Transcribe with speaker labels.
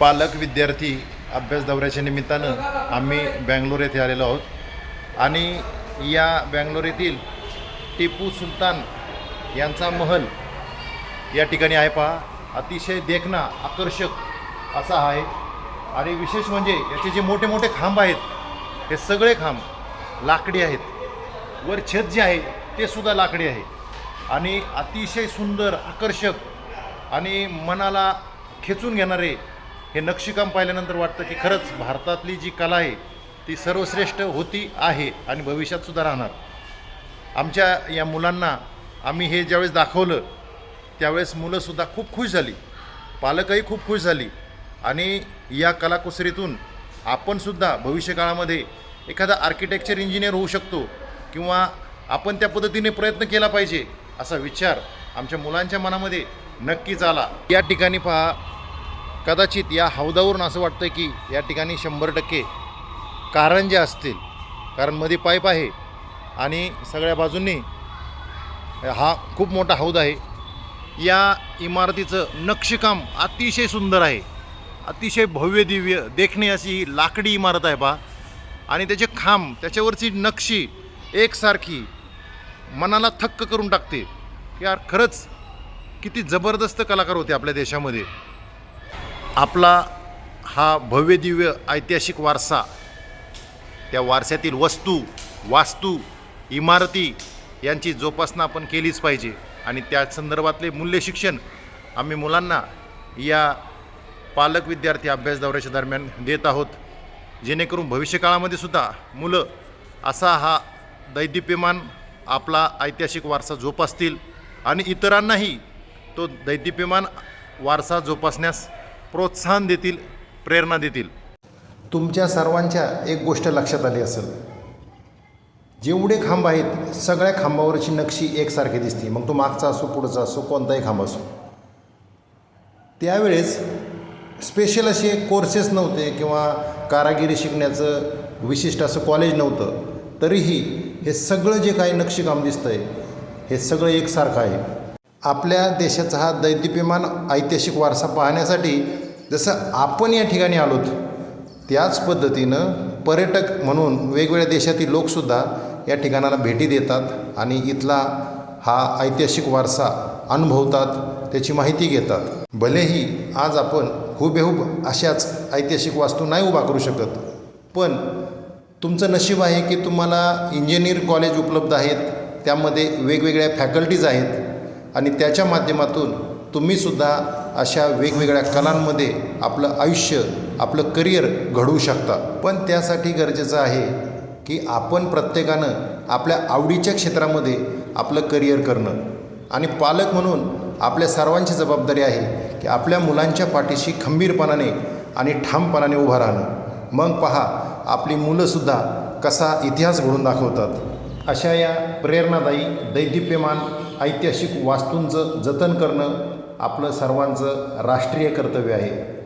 Speaker 1: पालक विद्यार्थी अभ्यास दौऱ्याच्या निमित्तानं आम्ही बँगलोर येथे आलेलो आहोत. आणि या बँगलोर येथील टिपू सुलतान यांचा महल या ठिकाणी आहे पहा. अतिशय देखणा आकर्षक असा आहे. आणि विशेष म्हणजे याचे जे मोठे मोठे खांब आहेत हे सगळे खांब लाकडी आहेत. वर छत जे आहे ते सुद्धा लाकडी आहे. आणि अतिशय सुंदर आकर्षक आणि मनाला खेचून घेणारे हे नक्षीकाम पाहिल्यानंतर वाटतं की खरंच भारतातली जी कला आहे ती सर्वश्रेष्ठ होती आहे आणि भविष्यातसुद्धा राहणार. आमच्या या मुलांना आम्ही हे ज्यावेळेस दाखवलं त्यावेळेस मुलंसुद्धा खूप खुश झाली. पालकही खूप खुश झाली. आणि या कलाकुसरीतून आपणसुद्धा भविष्यकाळामध्ये एखादा आर्किटेक्चर इंजिनियर होऊ शकतो किंवा आपण त्या पद्धतीने प्रयत्न केला पाहिजे असा विचार आमच्या मुलांच्या मनामध्ये नक्कीच आला. या ठिकाणी पहा कदाचित या हौदावरून असं वाटतं की या ठिकाणी शंभर टक्के कारंजे असतील कारण मध्ये पाईप आहे आणि सगळ्या बाजूंनी हा खूप मोठा हौद आहे. या इमारतीचं नक्षीकाम अतिशय सुंदर आहे. अतिशय भव्य दिव्य देखणे अशी ही लाकडी इमारत आहे पहा. आणि त्याचे खांब त्याच्यावरची नक्षी एकसारखी मनाला थक्क करून टाकते. यार खरंच किती जबरदस्त कलाकार होते आपल्या देशामध्ये. आपला हा भव्यदिव्य ऐतिहासिक वारसा त्या वारशातील वस्तू वास्तू इमारती यांची जोपासना आपण केलीच पाहिजे. आणि त्या संदर्भातले मूल्य शिक्षण आम्ही मुलांना या पालक विद्यार्थी अभ्यास दौऱ्याच्या दरम्यान देत आहोत. जेणेकरून भविष्यकाळामध्ये सुद्धा मुलं असा हा दैदिप्यमान आपला ऐतिहासिक वारसा जोपासतील. आणि इतरांनाही तो दैदिप्यमान वारसा जोपासण्यास प्रोत्साहन देतील प्रेरणा देतील. तुमच्या सर्वांच्या एक गोष्ट लक्षात आली असेल. जेवढे खांब आहेत सगळ्या खांबावरची नक्षी एकसारखी दिसते. मग तो मागचा असो पुढचा असो कोणताही खांब असो. त्यावेळेस स्पेशल असे कोर्सेस नव्हते किंवा कारागिरी शिकण्याचं विशिष्ट असं कॉलेज नव्हतं. तरीही हे सगळं जे काही नक्षीकाम दिसतं आहे हे सगळं एकसारखं आहे. आपल्या देशाचा हा दैदिप्यमान ऐतिहासिक वारसा पाहण्यासाठी जसं आपण या ठिकाणी आलोत त्याच पद्धतीनं पर्यटक म्हणून वेगवेगळ्या देशातील लोकसुद्धा या ठिकाणाला भेटी देतात आणि इथला हा ऐतिहासिक वारसा अनुभवतात त्याची माहिती घेतात. भलेही आज आपण हुबेहूब अशाच ऐतिहासिक वास्तू नाही उभा करू शकत पण तुमचं नशीब आहे की तुम्हाला इंजिनिअर कॉलेज उपलब्ध आहेत त्यामध्ये वेगवेगळ्या फॅकल्टीज आहेत आणि त्याच्या माध्यमातून तुम्हीसुद्धा अशा वेगवेगळ्या कलांमध्ये आपलं आयुष्य आपलं करिअर घडवू शकता. पण त्यासाठी गरजेचं आहे की आपण प्रत्येकानं आपल्या आवडीच्या क्षेत्रामध्ये आपलं करिअर करणं. आणि पालक म्हणून आपल्या सर्वांची जबाबदारी आहे की आपल्या मुलांच्या पाठीशी खंबीरपणाने आणि ठामपणाने उभं राहणं. मग पहा आपली मुलंसुद्धा कसा इतिहास घडून दाखवतात. अशा या प्रेरणादायी दैदिप्यमान ऐतिहासिक वास्तूंचं जतन करणं आपलं सर्वांचं राष्ट्रीय कर्तव्य आहे.